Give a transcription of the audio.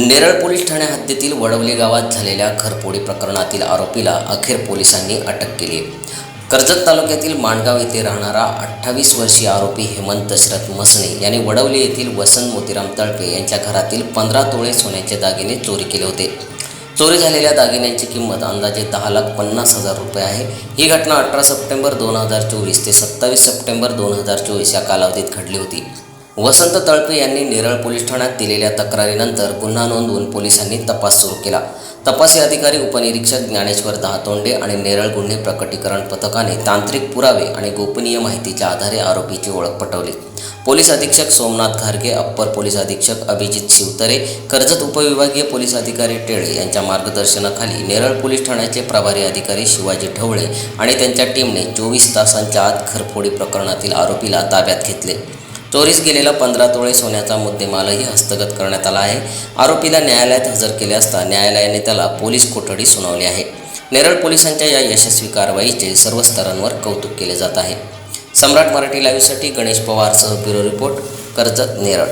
Neral police ठाण्या हद्दीतील वडवली गावात झालेल्या घरपोडी प्रकरणातील आरोपीला अखेर पोलिसांनी अटक केली. कर्जत तालुक्यातील माणगाव येथे राहणारा अठ्ठावीस वर्षीय आरोपी हेमंत दशरथ मसणे यांनी वडवली येथील वसंत मोतीराम तळपे यांच्या घरातील पंधरा तोळे सोन्याचे दागिने चोरी केले होते. चोरी झालेल्या दागिन्यांची किंमत अंदाजे दहा लाख पन्नास हजार रुपये आहे. ही घटना अठरा सप्टेंबर दोन हजार चोवीस ते सत्तावीस सप्टेंबर दोन हजार चोवीस या कालावधीत घडली होती. वसंत तळपे यांनी नेरळ पोलीस ठाण्यात दिलेल्या तक्रारीनंतर गुन्हा नोंदवून पोलिसांनी तपास सुरू केला. तपासी अधिकारी उपनिरीक्षक ज्ञानेश्वर दहातोंडे आणि नेरळ गुन्हे प्रकटीकरण पथकाने तांत्रिक पुरावे आणि गोपनीय माहितीच्या आधारे आरोपीची ओळख पटवली. पोलीस अधीक्षक सोमनाथ खारगे अप्पर पोलीस अधीक्षक अभिजित शिवतरे कर्जत उपविभागीय पोलीस अधिकारी टेळे यांच्या मार्गदर्शनाखाली नेरळ पोलीस ठाण्याचे प्रभारी अधिकारी शिवाजी ढवळे आणि त्यांच्या टीमने चोवीस तासांच्या आत घरफोडी प्रकरणातील आरोपीला ताब्यात घेतले. चोरीस गेलेला पंधरा तोळे सोन्याचा मुद्देमालही हस्तगत करण्यात आला आहे. आरोपीला न्यायालयात हजर केले असता न्यायालयाने त्याला पोलीस कोठडी सुनावली आहे. नेरळ पोलिसांच्या या यशस्वी कारवाईचे सर्व स्तरांवर कौतुक केले जात आहे. सम्राट मराठी लाईव्हसाठी गणेश पवारसह ब्युरो रिपोर्ट कर्जत नेरळ.